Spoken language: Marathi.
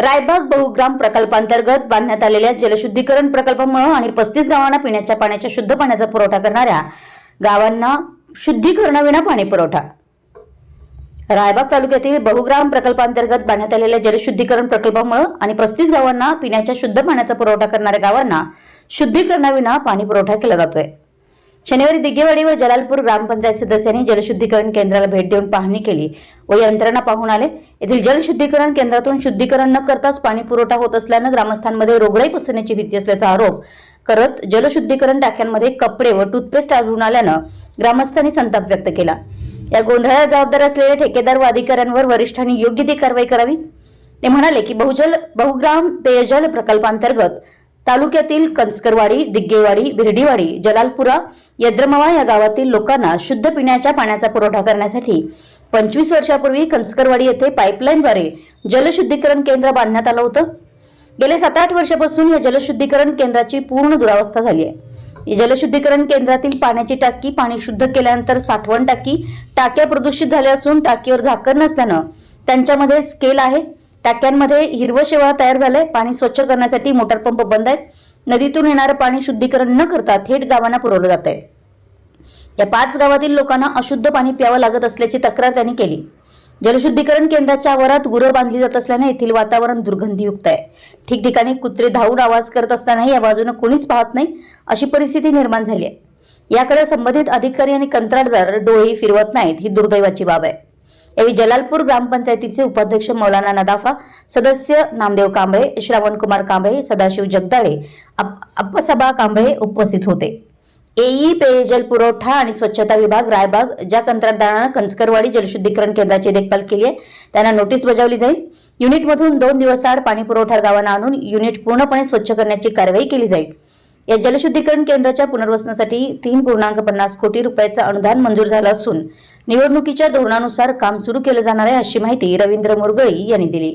रायबाग बहुग्राम प्रकल्पांतर्गत बांधण्यात आलेल्या जलशुद्धीकरण प्रकल्पामुळे आणि पस्तीस गावांना पिण्याच्या पाण्याच्या शुद्ध पाण्याचा पुरवठा करणाऱ्या गावांना शुद्धीकरणाविना पाणी पुरवठा. रायबाग तालुक्यातील बहुग्राम प्रकल्पांतर्गत बांधण्यात आलेल्या जलशुद्धीकरण प्रकल्पामुळे आणि पस्तीस गावांना पिण्याच्या शुद्ध पाण्याचा पुरवठा करणाऱ्या गावांना शुद्धीकरणाविना पाणी पुरवठा केला जातोय. शनिवारी दिग्गेवाडी व जलालपूर ग्रामपंचायत सदस्यांनी जलशुद्धीकरण केंद्राला भेट देऊन पाहणी केली व यंत्रणा पाहून आले. येथील जलशुद्धीकरण केंद्रातून शुद्धीकरण न करताच पाणी पुरवठा होत असल्यानं ग्रामस्थांमध्ये रोगराई पसरण्याची भीती असल्याचा आरोप करत जलशुद्धीकरण टाक्यांमध्ये कपडे व टूथपेस्ट आढळून आल्यानं ग्रामस्थांनी संताप व्यक्त केला. या गोंधळाला जबाबदार असलेल्या ठेकेदार व अधिकाऱ्यांवर वरिष्ठांनी योग्य ती कारवाई करावी? ते म्हणाले की बहुजल बहुग्राम पेयजल प्रकल्पांतर्गत तालुक्यातील कंचकरवाडी दिग्गेवाडी बिर्डीवाडी जलालपुरा यद्रमवा या गावातील लोकांना शुद्ध पिण्याच्या पाण्याचा पुरवठा करण्यासाठी पंचवीस वर्षापूर्वी कंचकरवाडी येथे पाईपलाईनद्वारे जलशुद्धीकरण केंद्र बांधण्यात आलं होतं. गेल्या सात आठ वर्षापासून या जलशुद्धीकरण केंद्राची पूर्ण दुरावस्था झाली आहे. जलशुद्धीकरण केंद्रातील पाण्याची टाकी पाणी शुद्ध केल्यानंतर साठवण टाकी टाक्या प्रदूषित झाल्या असून टाकीवर झाकण नसल्यानं त्यांच्यामध्ये स्केल आहे. टाक्यांमध्ये हिरवं शेवाळ तयार झालंय. पाणी स्वच्छ करण्यासाठी मोटार पंप बंद आहेत. नदीतून येणारं पाणी शुद्धीकरण न करता थेट गावांना पुरवलं जात आहे या पाच गावातील लोकांना अशुद्ध पाणी प्यावं लागत असल्याची तक्रार त्यांनी केली. जलशुद्धीकरण केंद्राच्या आवारात गुरं बांधली जात असल्याने येथील वातावरण दुर्गंधीयुक्त आहे. ठिकठिकाणी कुत्रे धावून आवाज करत असतानाही या बाजूने कोणीच पाहत नाही अशी परिस्थिती निर्माण झाली आहे. याकडे संबंधित अधिकारी आणि कंत्राटदार डोळेही फिरवत नाहीत ही दुर्दैवाची बाब आहे. यावेळी जलालपूर ग्रामपंचायतीचे उपाध्यक्ष मौलाना नदाफा सदस्य नामदेव कांबळे श्रावणकुमार कांबळे सदाशिव जगदाळे अप्पसभा कांबळे उपस्थित होते. एई पेयजल पुरवठा आणि स्वच्छता विभाग रायबाग ज्या कंत्राटदारानं कंचकरवाडी जलशुद्धीकरण केंद्राची देखभाल केली आहे त्यांना नोटीस बजावली जाईल. युनिटमधून दोन दिवसाआड पाणी पुरवठा गावांना आणून युनिट पूर्णपणे स्वच्छ करण्याची कारवाई केली जाईल. या जलशुद्धीकरण केंद्राच्या पुनर्वसनासाठी तीन पूर्णांक पन्नास कोटी रुपयाचं अनुदान मंजूर झालं असून निवडणुकीच्या धोरणानुसार काम सुरू केलं जाणार आहे अशी माहिती रवींद्र मुरगळी यांनी दिली.